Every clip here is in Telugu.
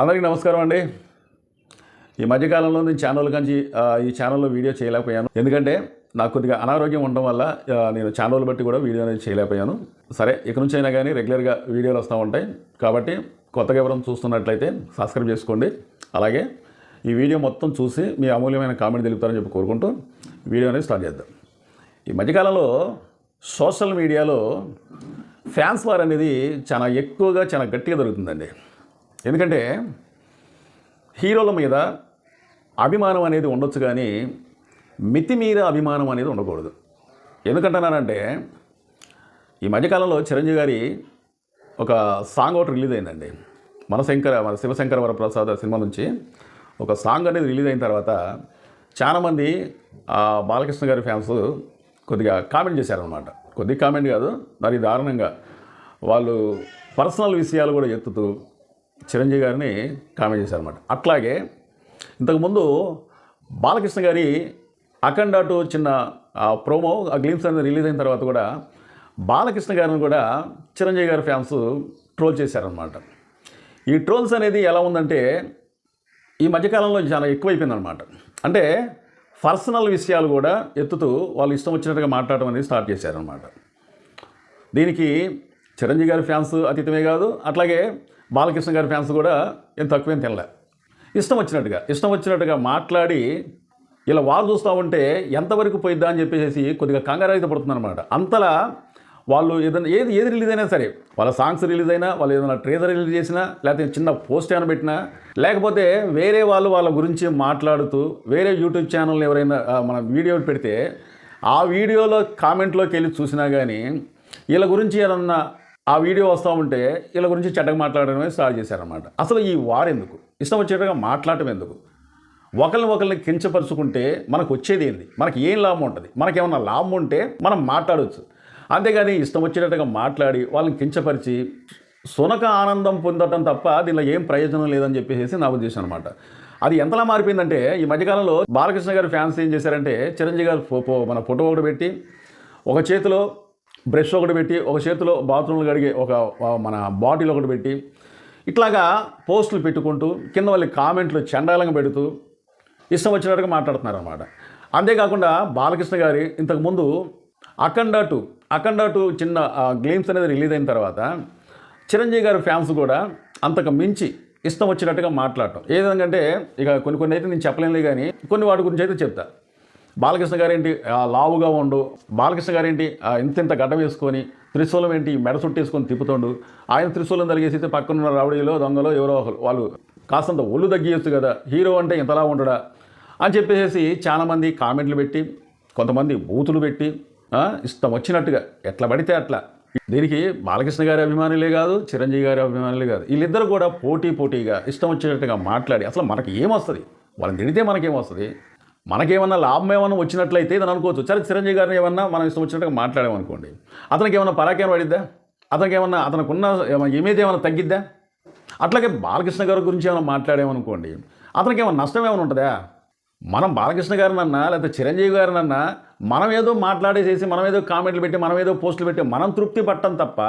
అందరికీ నమస్కారం అండి. ఈ మధ్యకాలంలో నేను ఛానల్ కంచి ఈ ఛానల్లో వీడియో చేయలేకపోయాను. ఎందుకంటే నాకు కొద్దిగా అనారోగ్యం ఉండడం వల్ల నేను ఛానల్ బట్టి కూడా వీడియో అనేది చేయలేకపోయాను. సరే ఇక నుంచి అయినా కానీ రెగ్యులర్గా వీడియోలు వస్తూ ఉంటాయి. కాబట్టి కొత్తగా ఎవరైనా చూస్తున్నట్లయితే సబ్స్క్రైబ్ చేసుకోండి. అలాగే ఈ వీడియో మొత్తం చూసి మీ అమూల్యమైన కామెంట్ తెలుపుతారని చెప్పి కోరుకుంటూ వీడియో అనేది స్టార్ట్ చేద్దాం. ఈ మధ్యకాలంలో సోషల్ మీడియాలో ఫ్యాన్స్ వార్ అనేది చాలా ఎక్కువగా చాలా గట్టిగా దొరుకుతుందండి ఎందుకంటే హీరోల మీద అభిమానం అనేది ఉండొచ్చు కానీ మితిమీర అభిమానం అనేది ఉండకూడదు. ఎందుకంటున్నానంటే ఈ మధ్యకాలంలో చిరంజీవి గారి ఒక సాంగ్ ఒకటి రిలీజ్ అయిందండి. మనశంకర మన శివశంకర వరప్రసాద్ సినిమా నుంచి ఒక సాంగ్ అనేది రిలీజ్ అయిన తర్వాత చాలామంది బాలకృష్ణ గారి ఫ్యాన్స్ కొద్దిగా కామెంట్ చేశారనమాట కొద్దిగా కామెంట్ కాదు మరి దారుణంగా వాళ్ళు పర్సనల్ విషయాలు కూడా ఎత్తుతూ చిరంజీవి గారిని కామెంట్ చేశారన్నమాట. అట్లాగే ఇంతకుముందు బాలకృష్ణ గారి అఖండ టూ చిన్న ఆ ప్రోమో ఆ గ్లీమ్స్ అనేది రిలీజ్ అయిన తర్వాత కూడా బాలకృష్ణ గారిని కూడా చిరంజీవి గారి ఫ్యాన్స్ ట్రోల్ చేశారనమాట ఈ ట్రోల్స్ అనేది ఎలా ఉందంటే ఈ మధ్యకాలంలో చాలా ఎక్కువైపోయిందనమాట అంటే పర్సనల్ విషయాలు కూడా ఎత్తుతూ వాళ్ళు ఇష్టం వచ్చినట్టుగా మాట్లాడడం అనేది స్టార్ట్ చేశారనమాట దీనికి చిరంజీవి గారి ఫ్యాన్స్ అతీతమే కాదు అట్లాగే బాలకృష్ణ గారి ఫ్యాన్స్ కూడా ఏం తక్కువేం తినలే. ఇష్టం వచ్చినట్టుగా ఇష్టం వచ్చినట్టుగా మాట్లాడి ఇలా వారు చూస్తూ ఉంటే ఎంతవరకు పోయిద్దా అని చెప్పేసి కొద్దిగా కంగారైతే పడుతుందన్నమాట. అంతలా వాళ్ళు ఏదైనా ఏది ఏది రిలీజ్ అయినా సరే వాళ్ళ సాంగ్స్ రిలీజ్ అయినా వాళ్ళు ఏదైనా ట్రేజర్ రిలీజ్ చేసినా లేకపోతే చిన్న పోస్ట్ ఏమైనా పెట్టినా లేకపోతే వేరే వాళ్ళు వాళ్ళ గురించి మాట్లాడుతూ వేరే యూట్యూబ్ ఛానల్ ఎవరైనా మన వీడియో పెడితే ఆ వీడియోలో కామెంట్లోకి వెళ్ళి చూసినా కానీ వీళ్ళ గురించి ఏదన్నా ఆ వీడియో వస్తూ ఉంటే వీళ్ళ గురించి చెడ్డగా మాట్లాడడమే స్టార్ట్ చేశారనమాట అసలు ఈ వార్ ఎందుకు? ఇష్టం వచ్చేట్టుగా మాట్లాడటం ఎందుకు? ఒకరిని ఒకరిని కించపరుచుకుంటే మనకు వచ్చేది ఏంది? మనకి ఏం లాభం ఉంటుంది? మనకి ఏమన్నా లాభం ఉంటే మనం మాట్లాడవచ్చు అంతేగాని ఇష్టం వచ్చేటట్టుగా మాట్లాడి వాళ్ళని కించపరిచి సునక ఆనందం పొందటం తప్ప దీనిలో ఏం ప్రయోజనం లేదని చెప్పేసి నా ఉద్దేశం అనమాట అది ఎంతలా మారిపోయిందంటే ఈ మధ్యకాలంలో బాలకృష్ణ గారి ఫ్యాన్స్ ఏం చేశారంటే చిరంజీవి గారు ఫో- మన ఫోటో ఒకటి పెట్టి ఒక చేతిలో బ్రష్ ఒకటి పెట్టి ఒక చేతిలో బాత్రూంలు కడిగే ఒక మన బాటిల్ ఒకటి పెట్టి ఇట్లాగా పోస్టులు పెట్టుకుంటూ కింద వాళ్ళ కామెంట్లు చండాలంగా పెడుతూ ఇష్టం వచ్చినట్టుగా మాట్లాడుతున్నారు అనమాట అంతేకాకుండా బాలకృష్ణ గారి ఇంతకుముందు అఖండ టూ అఖండ టూ చిన్న గ్లేమ్స్ అనేది రిలీజ్ అయిన తర్వాత చిరంజీవి గారి ఫ్యాన్స్ కూడా అంతకు మించి ఇష్టం వచ్చినట్టుగా మాట్లాడటం. ఏ విధంగా అంటే ఇక కొన్ని కొన్ని అయితే నేను చెప్పలేనులే కానీ కొన్ని వాటి గురించి అయితే చెప్తా. బాలకృష్ణ గారేంటి లావుగా ఉండు. బాలకృష్ణ గారేంటి ఇంత ఇంత గడ్డ వేసుకొని త్రిశూలం ఏంటి మెడ చుట్టేసుకొని తిప్పుతుండు. ఆయన త్రిశూలం తలిగేసి పక్కనున్న రౌడీలో దొంగలో ఎవరో వాళ్ళు కాస్తంత ఒళ్ళు తగ్గియచ్చు కదా హీరో అంటే ఇంతలా ఉండడా అని చెప్పేసి చాలామంది కామెంట్లు పెట్టి కొంతమంది బూతులు పెట్టి ఇష్టం వచ్చినట్టుగా ఎట్లా పడితే అట్లా. దీనికి బాలకృష్ణ గారి అభిమానులే కాదు చిరంజీవి గారి అభిమానులే కాదు వీళ్ళిద్దరు కూడా పోటీ పోటీగా ఇష్టం వచ్చినట్టుగా మాట్లాడి అసలు మనకి ఏమొస్తుంది? వాళ్ళని తిడితే మనకేమొస్తుంది? మనకేమన్నా లాభం ఏమన్నా వచ్చినట్లయితే ఇదని అనుకోవచ్చు. సరే చిరంజీవి గారిని ఏమన్నా మనం ఇష్టం వచ్చినట్టుగా మాట్లాడామనుకోండి అతనికి ఏమన్నా పరాకేం పడిద్దా? అతనికి ఏమన్నా అతనికి ఇమేజ్ ఏమైనా తగ్గిద్దా? అట్లాగే బాలకృష్ణ గారి గురించి ఏమైనా మాట్లాడామనుకోండి అతనికి ఏమైనా నష్టం ఏమైనా ఉంటుందా? మనం బాలకృష్ణ గారినన్నా లేకపోతే చిరంజీవి గారినన్నా మనం ఏదో మాట్లాడేసేసి మనం ఏదో కామెంట్లు పెట్టి మనం ఏదో పోస్టులు పెట్టి మనం తృప్తి పట్టం తప్ప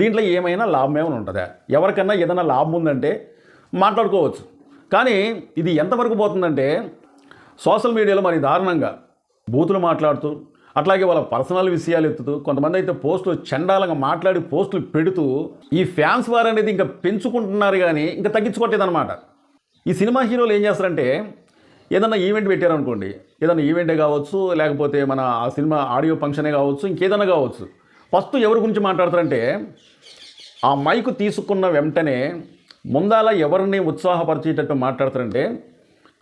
దీంట్లో ఏమైనా లాభం ఏమైనా ఉంటుందా? ఎవరికన్నా ఏదైనా లాభం ఉందంటే మాట్లాడుకోవచ్చు. కానీ ఇది ఎంతవరకు పోతుందంటే సోషల్ మీడియాలో మరి దారుణంగా బూతులు మాట్లాడుతూ అట్లాగే వాళ్ళ పర్సనల్ విషయాలు ఎత్తుతూ కొంతమంది అయితే పోస్టులు చండాలంగా మాట్లాడి పోస్టులు పెడుతూ ఈ ఫ్యాన్స్ వారు అనేది ఇంకా పెంచుకుంటున్నారు కానీ ఇంకా తగ్గించుకోవట్లేదన్నమాట. ఈ సినిమా హీరోలు ఏం చేస్తారంటే ఏదన్నా ఈవెంట్ పెట్టారనుకోండి ఏదైనా ఈవెంటే కావచ్చు లేకపోతే మన ఆ సినిమా ఆడియో ఫంక్షనే కావచ్చు ఇంకేదైనా కావచ్చు. ఫస్ట్ ఎవరి గురించి మాట్లాడతారంటే ఆ మైకు తీసుకున్న వెంటనే ముందాల ఎవరిని ఉత్సాహపరిచేటట్టు మాట్లాడతారంటే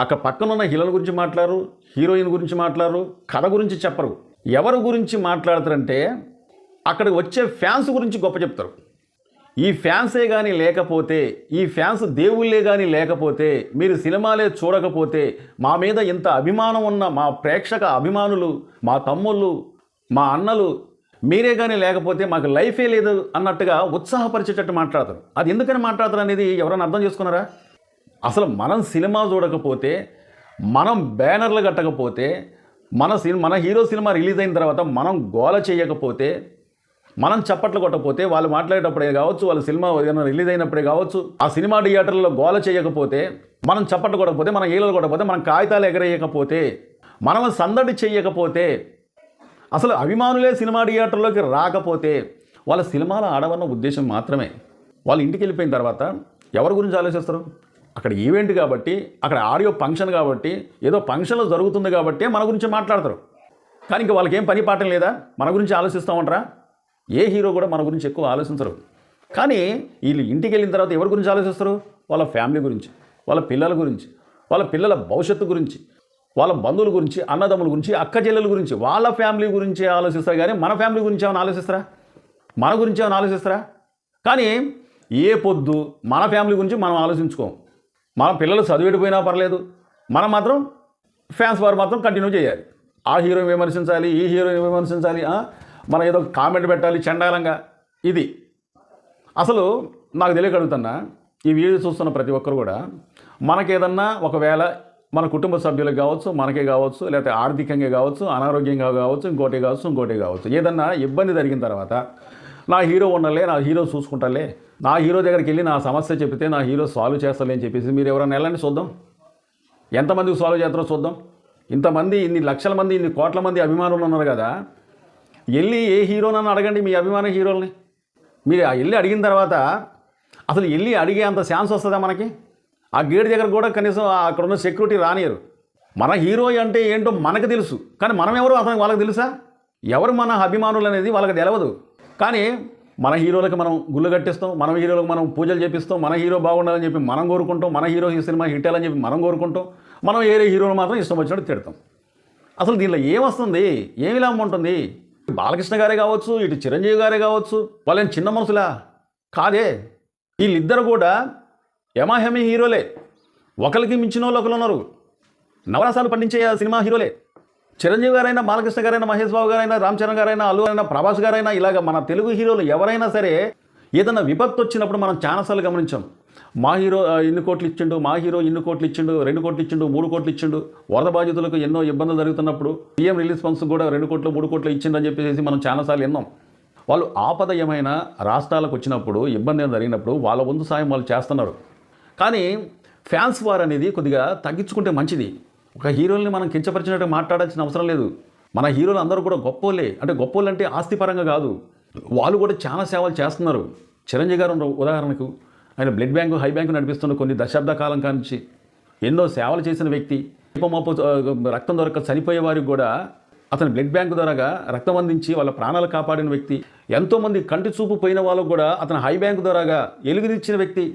అక్కడ పక్కనున్న హీరోల గురించి మాట్లాడరు హీరోయిన్ గురించి మాట్లాడరు కథ గురించి చెప్పరు. ఎవరి గురించి మాట్లాడతారంటే అక్కడికి వచ్చే ఫ్యాన్స్ గురించి గొప్ప చెప్తారు. ఈ ఫ్యాన్సే కానీ లేకపోతే ఈ ఫ్యాన్స్ దేవుళ్ళే కానీ లేకపోతే మీరు సినిమాలే చూడకపోతే మా మీద ఇంత అభిమానం ఉన్న మా ప్రేక్షక అభిమానులు మా తమ్ముళ్ళు మా అన్నలు మీరే కానీ లేకపోతే మాకు లైఫే లేదు అన్నట్టుగా ఉత్సాహపరిచేటట్టు మాట్లాడతారు. అది ఎందుకని మాట్లాడతారు అనేది ఎవరైనా అర్థం చేసుకున్నారా? అసలు మనం సినిమా చూడకపోతే మనం బ్యానర్లు కట్టకపోతే మన సినిమా మన హీరో సినిమా రిలీజ్ అయిన తర్వాత మనం గోల చేయకపోతే మనం చప్పట్లు కొట్టకపోతే వాళ్ళు మాట్లాడేటప్పుడే కావచ్చు వాళ్ళ సినిమా ఏదైనా రిలీజ్ అయినప్పుడే కావచ్చు ఆ సినిమా థియేటర్లో గోల చేయకపోతే మనం చప్పట్లు కొట్టకపోతే మనం ఏలలు కొట్టకపోతే మనం కాగితాలు ఎగరేయకపోతే మనం సందడి చేయకపోతే అసలు అభిమానులే సినిమా థియేటర్లోకి రాకపోతే వాళ్ళ సినిమాలు ఆడవన్న ఉద్దేశం మాత్రమే. వాళ్ళు ఇంటికి వెళ్ళిపోయిన తర్వాత ఎవరి గురించి ఆలోచిస్తారు? అక్కడ ఈవెంట్ కాబట్టి అక్కడ ఆడియో ఫంక్షన్ కాబట్టి ఏదో ఫంక్షన్లో జరుగుతుంది కాబట్టి మన గురించి మాట్లాడతారు. కానీ ఇంకా వాళ్ళకి ఏం పని పాఠం లేదా? మన గురించి ఆలోచిస్తామంటారా ఏ హీరో కూడా మన గురించి ఎక్కువ ఆలోచించరు. కానీ వీళ్ళు ఇంటికి వెళ్ళిన తర్వాత ఎవరి గురించి ఆలోచిస్తారు? వాళ్ళ ఫ్యామిలీ గురించి వాళ్ళ పిల్లల గురించి వాళ్ళ పిల్లల భవిష్యత్తు గురించి వాళ్ళ బంధువుల గురించి అన్నదమ్ముల గురించి అక్క చెల్లెల గురించి వాళ్ళ ఫ్యామిలీ గురించి ఆలోచిస్తారు. కానీ మన ఫ్యామిలీ గురించి ఏమైనా ఆలోచిస్తారా? మన గురించి ఏమైనా ఆలోచిస్తారా? కానీ ఏ పొద్దు మన ఫ్యామిలీ గురించి మనం ఆలోచించుకోం. మన పిల్లలు చదివేడిపోయినా పర్లేదు. మనం మాత్రం ఫ్యాన్స్ వారు మాత్రం కంటిన్యూ చేయాలి. ఆ హీరోని విమర్శించాలి ఈ హీరోని విమర్శించాలి మనం ఏదో కామెంట్ పెట్టాలి చండాలంగా. ఇది. అసలు నాకు తెలియక అడుగుతున్నా ఈ వీడియో చూస్తున్న ప్రతి ఒక్కరు కూడా మనకేదన్నా ఒకవేళ మన కుటుంబ సభ్యులకు కావచ్చు మనకే కావచ్చు లేకపోతే ఆర్థికంగా కావచ్చు అనారోగ్యంగా కావచ్చు ఇంకోటి కావచ్చు ఇంకోటి కావచ్చు ఏదన్నా ఇబ్బంది జరిగిన తర్వాత నా హీరో ఉండలే నా హీరో చూసుకుంటాలే. నా హీరో దగ్గరికి వెళ్ళి నా సమస్య చెప్తే నా హీరో సాల్వ్ చేస్తాలే అని చెప్పేసి మీరు ఎవరైనా వెళ్ళండి చూద్దాం. ఎంతమందికి సాల్వ్ చేస్తారో చూద్దాం. ఇంతమంది ఇన్ని లక్షల మంది ఇన్ని కోట్ల మంది అభిమానులు ఉన్నారు కదా. వెళ్ళి ఏ హీరోనని అడగండి మీ అభిమాన హీరోల్ని. మీరు వెళ్ళి అడిగిన తర్వాత అసలు వెళ్ళి అడిగే అంత ఛాన్స్ వస్తుందా మనకి? ఆ గేట్ దగ్గర కూడా కనీసం అక్కడ ఉన్న సెక్యూరిటీ రానియరు. మన హీరో అంటే ఏంటో మనకు తెలుసు. కానీ మనం ఎవరు అతనికి వాళ్ళకి తెలుసా? ఎవరు మన అభిమానులు అనేది వాళ్ళకి తెలియదు కానీ మన హీరోలకు మనం గుళ్ళు కట్టిస్తాం మన హీరోలకు మనం పూజలు చేపిస్తాం మన హీరో బాగుండాలని చెప్పి మనం కోరుకుంటాం మన హీరో ఈ సినిమా హిట్ అయ్యాలని చెప్పి మనం కోరుకుంటాం మనం వేరే హీరోని మాత్రం ఇష్టం వచ్చినట్టు తిడతాం. అసలు దీనిలో ఏమొస్తుంది ఏమి లాభం ఉంటుంది బాలకృష్ణ గారే కావచ్చు ఇటు చిరంజీవి గారే కావచ్చు వాళ్ళని చిన్న మనసులా కాదే. వీళ్ళిద్దరు కూడా యమాహమి హీరోలే. ఒకరికి మించిన వాళ్ళు ఒకరు ఉన్నారు. నవరసాలు పండించే సినిమా హీరోలే. చిరంజీవి గారైనా బాలకృష్ణ గారైనా మహేష్ బాబు గారైనా రామ్ చరణ్ గారైనా అల్లు అయినా ప్రభాస్ గారైనా ఇలాగ మన తెలుగు హీరోలు ఎవరైనా సరే ఏదైనా విపత్తు వచ్చినప్పుడు మనం చాలాసార్లు గమనించాం. మా హీరో ఎన్ని కోట్లు ఇచ్చిండు మా హీరో ఎన్ని కోట్లు ఇచ్చిండు రెండు కోట్లు ఇచ్చిండు మూడు కోట్లు ఇచ్చిండు వరద బాధితులకు ఎన్నో ఇబ్బందులు జరుగుతున్నప్పుడు సీఎం రిలీజ్ ఫండ్స్ కూడా రెండు కోట్లు మూడు కోట్లు ఇచ్చిండని చెప్పేసి మనం చాలాసార్లు విన్నాం వాళ్ళు ఆపద ఏమైనా రాష్ట్రాలకు వచ్చినప్పుడు ఇబ్బంది ఏమైనా జరిగినప్పుడు వాళ్ళ వంతు సాయం వాళ్ళు చేస్తున్నారు. కానీ ఫ్యాన్స్ వార్ అనేది కొద్దిగా తగ్గించుకుంటే మంచిది. ఒక హీరోల్ని మనం కించపరిచినట్టు మాట్లాడాల్సిన అవసరం లేదు. మన హీరోలు అందరూ కూడా గొప్పోళ్ళే అంటే గొప్పోళ్ళు అంటే ఆస్తిపరంగా కాదు. వాళ్ళు కూడా చాలా సేవలు చేస్తున్నారు. చిరంజీవి గారు ఉదాహరణకు ఆయన బ్లడ్ బ్యాంకు హై బ్యాంకు నడిపిస్తున్న కొన్ని దశాబ్ద కాలం కానించి ఎన్నో సేవలు చేసిన వ్యక్తి. దీపమోపు రక్తం దొరక చనిపోయే వారికి కూడా అతను బ్లడ్ బ్యాంకు ద్వారా రక్తం అందించి వాళ్ళ ప్రాణాలు కాపాడిన వ్యక్తి. ఎంతోమంది కంటి చూపు పోయిన వాళ్ళకు కూడా అతను హై బ్యాంకు ద్వారాగా ఎలుగునిచ్చిన వ్యక్తి.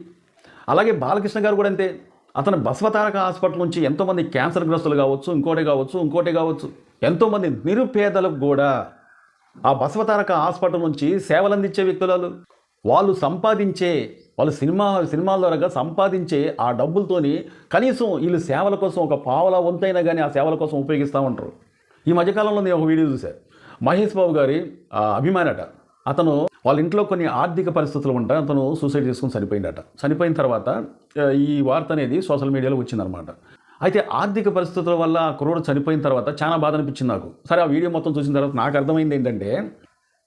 అలాగే బాలకృష్ణ గారు కూడా అంతే. అతను బసవతారక హాస్పిటల్ నుంచి ఎంతోమంది క్యాన్సర్ గ్రస్తులు కావచ్చు ఇంకోటి కావచ్చు ఇంకోటి కావచ్చు ఎంతోమంది నిరుపేదలకు కూడా ఆ బసవతారక హాస్పిటల్ నుంచి సేవలు అందించే వ్యక్తులు. వాళ్ళు సంపాదించే వాళ్ళు సినిమా సినిమాల ద్వారా సంపాదించే ఆ డబ్బులతోని కనీసం వీళ్ళు సేవల కోసం ఒక పావలా వంతైనా కానీ ఆ సేవల కోసం ఉపయోగిస్తూ ఉంటారు. ఈ మధ్యకాలంలో నేను ఒక వీడియో చూశాను మహేష్ బాబు గారి అభిమానట. అతను వాళ్ళ ఇంట్లో కొన్ని ఆర్థిక పరిస్థితులు ఉంటాయి. అతను సూసైడ్ చేసుకుని చనిపోయిందట చనిపోయిన తర్వాత ఈ వార్త అనేది సోషల్ మీడియాలో వచ్చిందనమాట అయితే ఆర్థిక పరిస్థితుల వల్ల ఆ కుర్రోడు చనిపోయిన తర్వాత చాలా బాధ అనిపించింది నాకు. సరే ఆ వీడియో మొత్తం చూసిన తర్వాత నాకు అర్థమైంది ఏంటంటే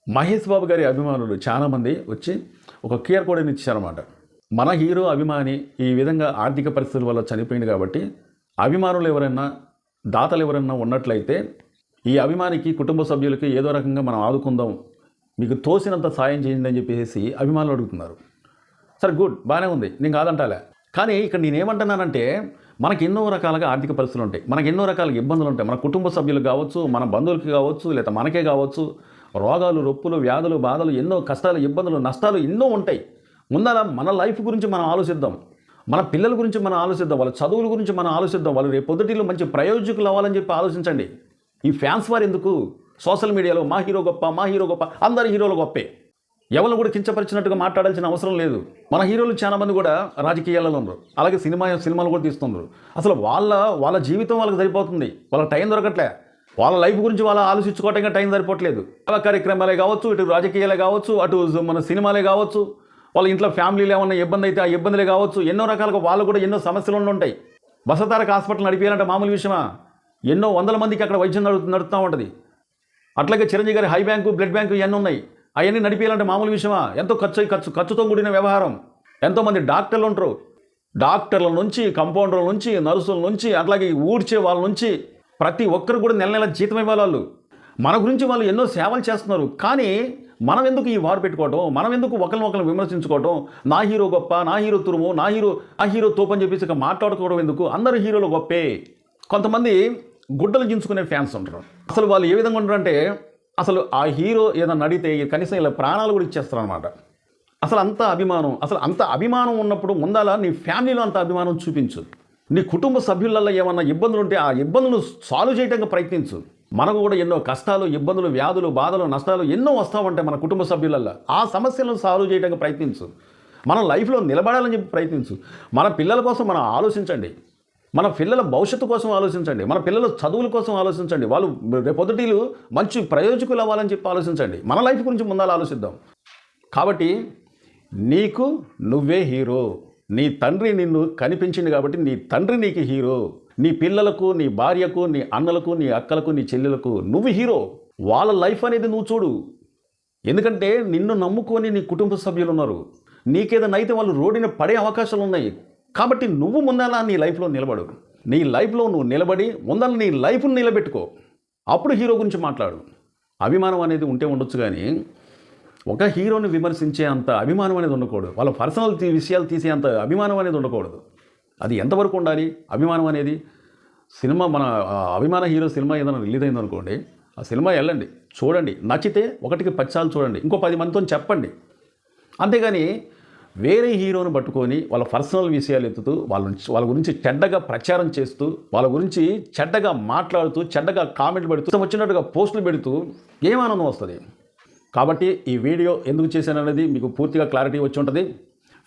మహేష్ బాబు గారి అభిమానులు చాలామంది వచ్చి ఒక క్యూఆర్ కోడ్ అని ఇచ్చారన్నమాట. మన హీరో అభిమాని ఈ విధంగా ఆర్థిక పరిస్థితుల వల్ల చనిపోయింది కాబట్టి అభిమానులు ఎవరైనా దాతలు ఎవరైనా ఉన్నట్లయితే ఈ అభిమానికి కుటుంబ సభ్యులకి ఏదో రకంగా మనం ఆదుకుందాం మీకు తోసినంత సాయం చేయండి అని చెప్పేసి అభిమానులు అడుగుతున్నారు. సరే గుడ్ బాగానే ఉంది నేను కాదంటాలే. కానీ ఇక్కడ నేనేమంటున్నానంటే మనకి ఎన్నో రకాలుగా ఆర్థిక పరిస్థితులు ఉంటాయి. మనకి ఎన్నో రకాల ఇబ్బందులు ఉంటాయి. మన కుటుంబ సభ్యులకు కావచ్చు మన బంధువులకి కావచ్చు లేదా మనకే కావచ్చు రోగాలు రొప్పులు వ్యాధులు బాధలు ఎన్నో కష్టాలు ఇబ్బందులు నష్టాలు ఎన్నో ఉంటాయి. ముందర మన లైఫ్ గురించి మనం ఆలోచిద్దాం. మన పిల్లల గురించి మనం ఆలోచిద్దాం వాళ్ళ చదువుల గురించి మనం ఆలోచిద్దాం వాళ్ళు రేపు పొద్దుటిలో మంచి ప్రయోజకులు అవ్వాలని చెప్పి ఆలోచించండి. ఈ ఫ్యాన్స్ వారు ఎందుకు సోషల్ మీడియాలో మా హీరో గొప్ప మా హీరో గొప్ప అందరి హీరోలు గొప్పే. ఎవరిని కూడా కించపరిచినట్టుగా మాట్లాడాల్సిన అవసరం లేదు. మన హీరోలు చాలామంది కూడా రాజకీయాలలో ఉన్నారు. అలాగే సినిమా సినిమాలు కూడా తీస్తున్నారు. అసలు వాళ్ళ వాళ్ళ జీవితం వాళ్ళకి సరిపోతుంది. వాళ్ళ టైం దొరకట్లే. వాళ్ళ లైఫ్ గురించి వాళ్ళ ఆలోచించుకోవటం టైం సరిపోవట్లేదు. సేవా కార్యక్రమాలే కావచ్చు ఇటు రాజకీయాలే కావచ్చు అటు మన సినిమాలే కావచ్చు వాళ్ళ ఇంట్లో ఫ్యామిలీలో ఏమన్నా ఇబ్బంది అయితే ఆ ఇబ్బందులే కావచ్చు ఎన్నో రకాలుగా వాళ్ళు కూడా ఎన్నో సమస్యలు ఉంటాయి. బసతారక హాస్పిటల్ నడిపేయాలంటే మామూలు విషయమా? ఎన్నో వందల మందికి అక్కడ వైద్యం నడు నడుస్తూ ఉంటుంది. అట్లాగే చిరంజీవి గారి హై బ్యాంకు బ్లడ్ బ్యాంకు ఇవన్నీ ఉన్నాయి. అవన్నీ నడిపేయాలంటే మామూలు విషయమా? ఎంతో ఖర్చు ఖర్చు ఖర్చుతో కూడిన వ్యవహారం. ఎంతోమంది డాక్టర్లు ఉంటారు. డాక్టర్ల నుంచి కంపౌండర్ల నుంచి నర్సుల నుంచి అట్లాగే ఊడ్చే వాళ్ళ నుంచి ప్రతి ఒక్కరు కూడా నెల నెల జీతం ఇవ్వాలి వాళ్ళు మన గురించి వాళ్ళు ఎన్నో సేవలు చేస్తున్నారు. కానీ మనం ఎందుకు ఈ వారు పెట్టుకోవటం? మనం ఎందుకు ఒకరిని ఒకరిని విమర్శించుకోవటం? నా హీరో గొప్ప నా హీరో తురుము నా హీరో ఆ హీరో తోపని చెప్పేసి ఇక మాట్లాడుకోవడం ఎందుకు? అందరు హీరోలు గొప్పే. కొంతమంది గుడ్డలు గించుకునే ఫ్యాన్స్ ఉంటారు. అసలు వాళ్ళు ఏ విధంగా ఉంటారంటే అసలు ఆ హీరో ఏదన్నా అడిగితే కనీసం ఇలా ప్రాణాలు కూడా ఇచ్చేస్తారు అనమాట అసలు అంత అభిమానం అసలు అంత అభిమానం ఉన్నప్పుడు ముందాల నీ ఫ్యామిలీలో అంత అభిమానం చూపించు. నీ కుటుంబ సభ్యులలో ఏమన్నా ఇబ్బందులు ఉంటే ఆ ఇబ్బందులు సాల్వ్ చేయడానికి ప్రయత్నించు. మనకు కూడా ఎన్నో కష్టాలు ఇబ్బందులు వ్యాధులు బాధలు నష్టాలు ఎన్నో వస్తూ ఉంటాయి మన కుటుంబ సభ్యులల్లో. ఆ సమస్యలను సాల్వ్ చేయడానికి ప్రయత్నించు. మన లైఫ్లో నిలబడాలని చెప్పి ప్రయత్నించు. మన పిల్లల కోసం మనం ఆలోచించండి. మన పిల్లల భవిష్యత్తు కోసం ఆలోచించండి. మన పిల్లల చదువుల కోసం ఆలోచించండి. వాళ్ళు రేపొద్దులు మంచి ప్రయోజకులు అవ్వాలని చెప్పి ఆలోచించండి. మన లైఫ్ గురించి ముందాలు ఆలోచిద్దాం. కాబట్టి నీకు నువ్వే హీరో. నీ తండ్రి నిన్ను కనిపించింది కాబట్టి నీ తండ్రి నీకు హీరో. నీ పిల్లలకు నీ భార్యకు నీ అన్నలకు నీ అక్కలకు నీ చెల్లెలకు నువ్వు హీరో. వాళ్ళ లైఫ్ అనేది నువ్వు చూడు. ఎందుకంటే నిన్ను నమ్ముకొని నీ కుటుంబ సభ్యులు ఉన్నారు నీకేదైనా అయితే వాళ్ళు రోడ్డున పడే అవకాశాలు ఉన్నాయి కాబట్టి నువ్వు ముందల నీ లైఫ్లో నిలబడు. నీ లైఫ్లో నువ్వు నిలబడి ముందల నీ లైఫ్ను నిలబెట్టుకో. అప్పుడు హీరో గురించి మాట్లాడు. అభిమానం అనేది ఉంటే ఉండొచ్చు కానీ ఒక హీరోని విమర్శించే అంత అభిమానం అనేది ఉండకూడదు. వాళ్ళ పర్సనల్ తీ- విషయాలు తీసే అంత అభిమానం అనేది ఉండకూడదు. అది ఎంతవరకు ఉండాలి? అభిమానం అనేది సినిమా మన అభిమాన హీరో సినిమా ఏదైనా రిలీజ్ అయింది అనుకోండి ఆ సినిమా వెళ్ళండి చూడండి. నచ్చితే ఒకటికి పచ్చాలు చూడండి. ఇంకో పది మందితో చెప్పండి. అంతేగాని వేరే హీరోని పట్టుకొని వాళ్ళ పర్సనల్ విషయాలు ఎత్తుతూ వాళ్ళ నుంచి వాళ్ళ గురించి చెడ్డగా ప్రచారం చేస్తూ వాళ్ళ గురించి చెడ్డగా మాట్లాడుతూ చెడ్డగా కామెంట్లు పెడుతూ ఇష్టం వచ్చినట్టుగా పోస్టులు పెడుతూ ఏం ఆనందం వస్తుంది? కాబట్టి ఈ వీడియో ఎందుకు చేశాననేది మీకు పూర్తిగా క్లారిటీ వచ్చి ఉంటుంది.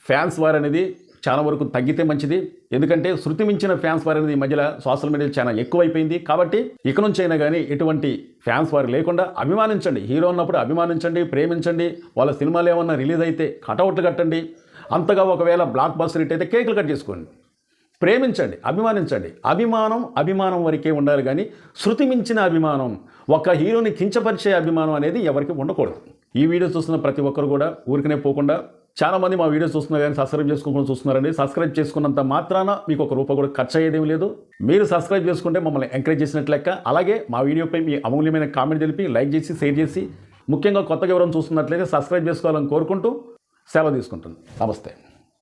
ఫ్యాన్స్ వార్ అనేది చాలా వరకు తగ్గితే మంచిది. ఎందుకంటే శృతి మించిన ఫ్యాన్స్ వార్ అనేది ఈ మధ్యలో సోషల్ మీడియా చాలా ఎక్కువైపోయింది. కాబట్టి ఇక నుంచి అయినా కానీ ఎటువంటి ఫ్యాన్స్ వారు లేకుండా అభిమానించండి. హీరో ఉన్నప్పుడు అభిమానించండి ప్రేమించండి. వాళ్ళ సినిమాలు ఏమన్నా రిలీజ్ అయితే కటౌట్లు కట్టండి. అంతగా ఒకవేళ బ్లాక్ బస్టర్ హిట్ అయితే కేకులు కట్ చేసుకోండి. ప్రేమించండి అభిమానించండి. అభిమానం అభిమానం వరకే ఉండాలి కానీ శృతి మించిన అభిమానం ఒక హీరోని కించపరిచే అభిమానం అనేది ఎవరికి ఉండకూడదు. ఈ వీడియో చూస్తున్న ప్రతి ఒక్కరు కూడా ఊరికనే పోకుండా చాలా మంది మా వీడియో చూస్తున్నారు కానీ సబ్స్క్రైబ్ చేసుకోకుండా చూస్తున్నారండి. సబ్స్క్రైబ్ చేసుకున్నంత మాత్రాన మీకు ఒక రూపాయి కూడా ఖర్చు అయ్యేదేం లేదు. మీరు సబ్స్క్రైబ్ చేసుకుంటే మమ్మల్ని ఎంకరేజ్ చేసినట్లు లెక్క. అలాగే మా వీడియోపై మీ అమూల్యమైన కామెంట్ తెలిపి లైక్ చేసి షేర్ చేసి ముఖ్యంగా కొత్తగా ఎవరైనా చూస్తున్నట్లయితే సబ్స్క్రైబ్ చేసుకోవాలని కోరుకుంటూ సెలవు తీసుకుంటుంది నమస్తే.